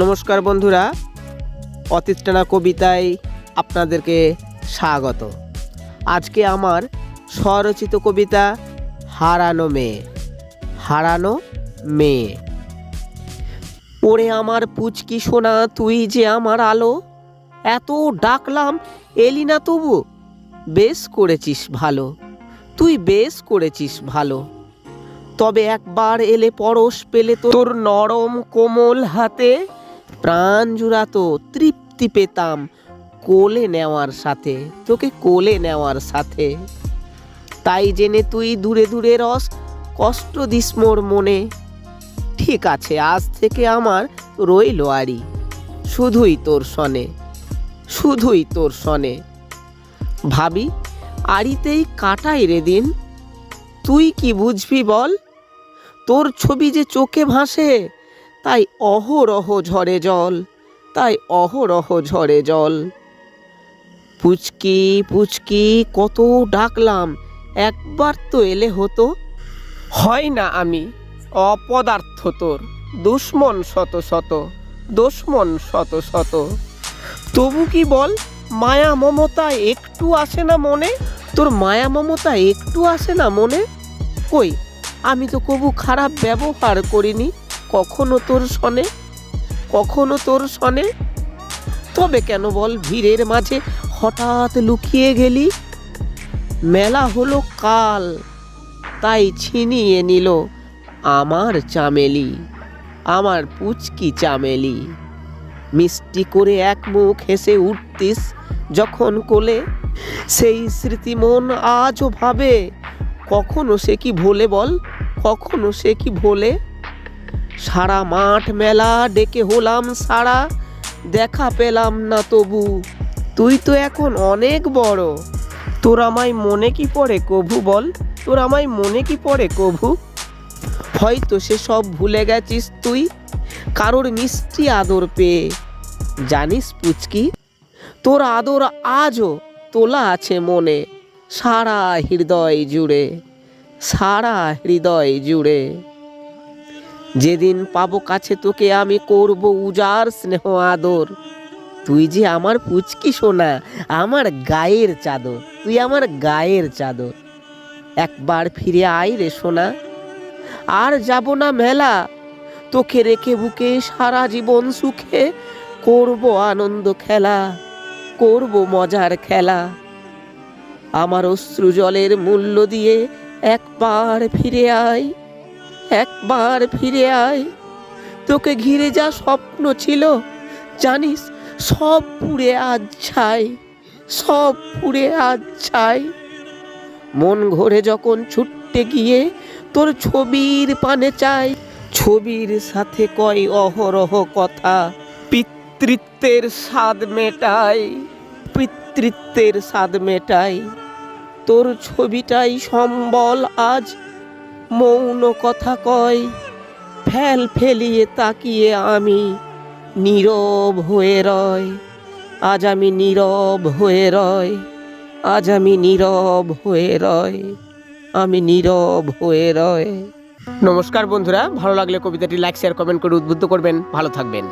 নমস্কার বন্ধুরা অতীতটানা কবিতায় আপনাদেরকে স্বাগত। আজকে আমার স্বরচিত কবিতা, হারানো মেয়ে হারানো মেয়ে। ওরে আমার পুচকি সোনা, তুই যে আমার আলো, এত ডাকলাম এলি না তবু, বেশ করেছিস ভালো, তুই বেশ করেছিস ভালো। তবে একবার এলে পরশ পেলে তোর নরম কোমল হাতে প্রাণ জুড়াতো তৃপ্তি পেতাম কোলে নেওয়ার সাথে, তোকে কোলে নেওয়ার সাথে। তাই জেনে তুই দূরে দূরে রস, কষ্ট দিস মোর মনে। ঠিক আছে, আজ থেকে আমার রইল আড়ি, শুধুই তোর সনে, শুধুই তোর সনে। ভাবি, আড়িতেই কাটাই রে দিন, তুই কি বুঝবি বল? তোর ছবি যে চোখে ভাসে তাই অহরহ ঝরে জল তাই অহরহ ঝরে জল। পুচকি পুচকি কত ডাকলাম একবার তো এলে হতো। হয় না আমি অপদার্থ তোর দুশ্মন শত শত দুশ্মন শত শত। তবু কি বল মায়া মমতা একটু আসে না মনে? তোর মায়া মমতা একটু আসে না মনে? কই আমি তো কবু খারাপ ব্যবহার করিনি। কখনো তোর সনে কখনো তোর সনে তবে কেন বল ভিড়ের মাঝে হঠাৎ লুকিয়ে গেলি? মেলা হলো কাল, তাই ছিনিয়ে নিল আমার চামেলি, আমার পুচকি চামেলি। মিষ্টি করে এক মুখ হেসে উঠতিস যখন কোলে, সেই স্মৃতি মন আজও ভাবে। কখনো সে কি ভোলে বল? কখনো সে কি ভোলে? সারা মাঠ মেলা ডেকে হলাম সারা, দেখা পেলাম না তবু। তুই তো এখন অনেক বড়। তোর আমায় মনে কি পড়ে কভু বল? তোর আমায় মনে কি পড়ে কভু? হয়তো সে সব ভুলে গেছিস তুই, কারোর মিষ্টি আদর পেয়ে। জানিস পুচকি, তোর আদর আজও তোলা আছে মনে, সারা হৃদয় জুড়ে, সারা হৃদয় জুড়ে। যেদিন পাবো কাছে তোকে আমি করব উজার স্নেহ আদর। তুই যে আমার পুচকি সোনা, আমার গায়ের চাদর, তুই আমার গায়ের চাদর। একবার ফিরে আয় রে সোনা, আর যাব না মেলা। তোকে রেখে বুকে সারা জীবন সুখে করব আনন্দ খেলা, করব মজার খেলা। আমার অশ্রু জলের মূল্য দিয়ে একবার ফিরে আয়। একবার ফিরে আয়। তোকে ঘিরে যা স্বপ্ন ছিল, জানিস, সব পুড়ে আজ ছাই, সব পুড়ে আজ ছাই। মন ঘোরে যখন ছুটতে গিয়ে তোর ছবির পানে চাই, ছবির সাথে কয় অহরহ কথা, পিতৃত্বের স্বাদ মেটাই, পিতৃত্বের স্বাদ মেটাই। তোর ছবিটাই সম্বল আজ মৌন কথা কয়। ফেল ফেলিয়ে তাকিয়ে আমি নীরব হয়ে রয়। আজ আমি নীরব হয়ে রয়। আজ আমি নীরব হয়ে রয়। আমি নীরব হয়ে রয়। নমস্কার বন্ধুরা, ভালো লাগলে কবিতাটি লাইক শেয়ার কমেন্ট করে উদ্বুদ্ধ করবেন। ভালো থাকবেন।